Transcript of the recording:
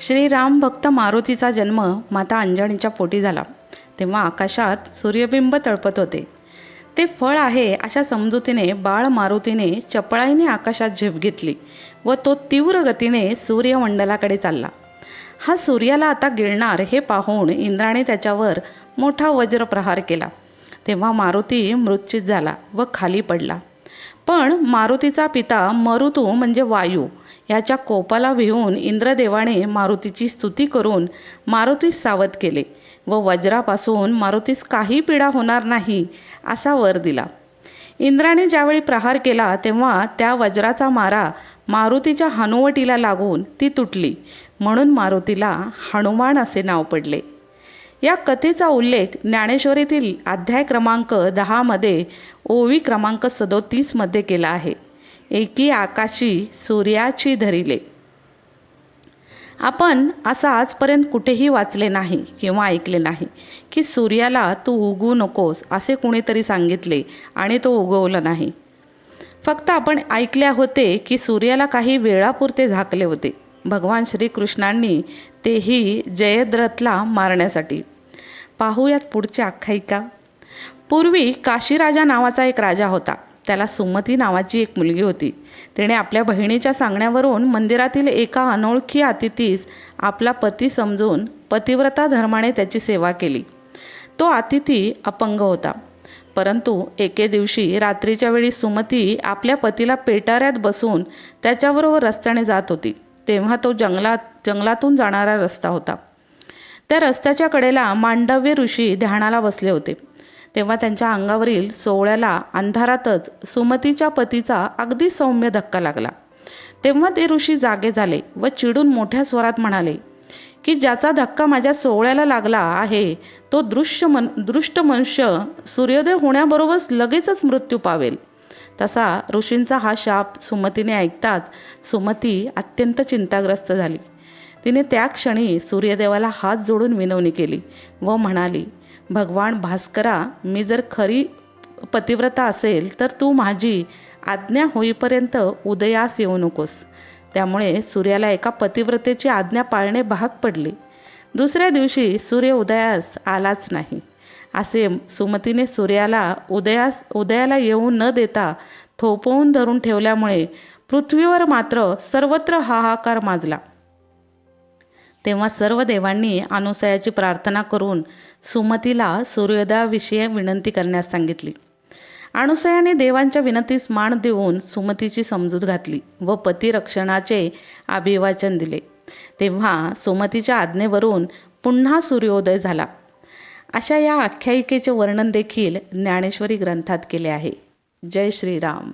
श्रीराम भक्त मारुतीचा जन्म माता अंजणीच्या पोटी झाला. तेव्हा आकाशात सूर्यबिंब तळपत होते. ते फळ आहे अशा समजुतीने बाळ मारुतीने चपळाईने आकाशात झेप घेतली व तो तीव्र गतीने सूर्यमंडलाकडे चालला. हा सूर्याला आता गिळणार हे पाहून इंद्राने त्याच्यावर मोठा वज्रप्रहार केला. तेव्हा मारुती मृत्यूत झाला व खाली पडला. पण मारुतीचा पिता मरुतू म्हणजे वायू. याच्या कोपाला भिवून इंद्रदेवाने मारुतीची स्तुती करून मारुतीस सावध केले व वज्रापासून मारुतीस काही पीडा होणार नाही असा वर दिला. इंद्राने ज्यावेळी प्रहार केला तेव्हा त्या वज्राचा मारा मारुतीच्या हनुवटीला लागून ती तुटली. म्हणून मारुतीला हनुमान असे नाव पडले. या कथेचा उल्लेख ज्ञानेश्वरीतील अध्याय क्रमांक दहामध्ये ओवी क्रमांक सदोतीसमध्ये केला आहे. एकी आकाशी सूर्याची धरिले. आपण असं आजपर्यंत कुठेही वाचले नाही किंवा ऐकले नाही की सूर्याला तू उगवू नकोस असे कुणीतरी सांगितले आणि तो उगवला नाही. फक्त आपण ऐकले होते की सूर्याला काही वेळापुरते झाकले होते. भगवान श्रीकृष्णांनी तेही जयद्रथला मारण्यासाठी. पाहूयात पुढची आख्यायिका. पूर्वी काशीराजा नावाचा एक राजा होता. त्याला सुमती नावाची एक मुलगी होती. तिने आपल्या बहिणीच्या सांगण्यावरून मंदिरातील एका अनोळखी अतिथीस आपला पती समजून पतिव्रता धर्माने त्याची सेवा केली. तो अतिथी अपंग होता. परंतु एके दिवशी रात्रीच्या वेळी सुमती आपल्या पतीला पेटाऱ्यात बसून त्याच्याबरोबर रस्त्याने जात होती. तेव्हा तो जंगलात जंगलातून जाणारा रस्ता होता. त्या रस्त्याच्या कडेला मांडव्य ऋषी ध्यानाला बसले होते. तेव्हा त्यांच्या अंगावरील सोहळ्याला अंधारातच सुमतीच्या पतीचा अगदी सौम्य धक्का लागला. तेव्हा ते ऋषी जागे झाले व चिडून मोठ्या स्वरात म्हणाले की ज्याचा धक्का माझ्या सोहळ्याला लागला आहे तो दृश्य मन दृष्ट मनुष्य सूर्योदय होण्याबरोबरच लगेचच मृत्यू पावेल. तसा ऋषींचा हा शाप सुमतीने ऐकताच सुमती अत्यंत चिंताग्रस्त झाली. तिने त्या क्षणी सूर्यदेवाला हात जोडून विनवणी केली व म्हणाली भगवान भास्करा मी जर खरी पतिव्रता असेल तर तू माझी आज्ञा होईपर्यंत उदयास येऊ नकोस त्यामुळे सूर्याला एका पतिव्रतेची आज्ञा पाळणे भाग पडले. दुसऱ्या दिवशी सूर्य उदयास आलाच नाही. असे सुमतीने सूर्याला उदयास उदयाला येऊ न देता थोपवून धरून ठेवल्यामुळे पृथ्वीवर मात्र सर्वत्र हाहाकार माजला. तेव्हा सर्व देवांनी अनुसयाची प्रार्थना करून सुमतीला सूर्योदयाविषयी विनंती करण्यास सांगितली. अनुसयाने देवांच्या विनंतीस मान देऊन सुमतीची समजूत घातली व पतिरक्षणाचे अभिवाचन दिले. तेव्हा सुमतीच्या आज्ञेवरून पुन्हा सूर्योदय झाला. अशा या आख्यायिकेचे वर्णन देखील ज्ञानेश्वरी ग्रंथात केले आहे. जय श्रीराम.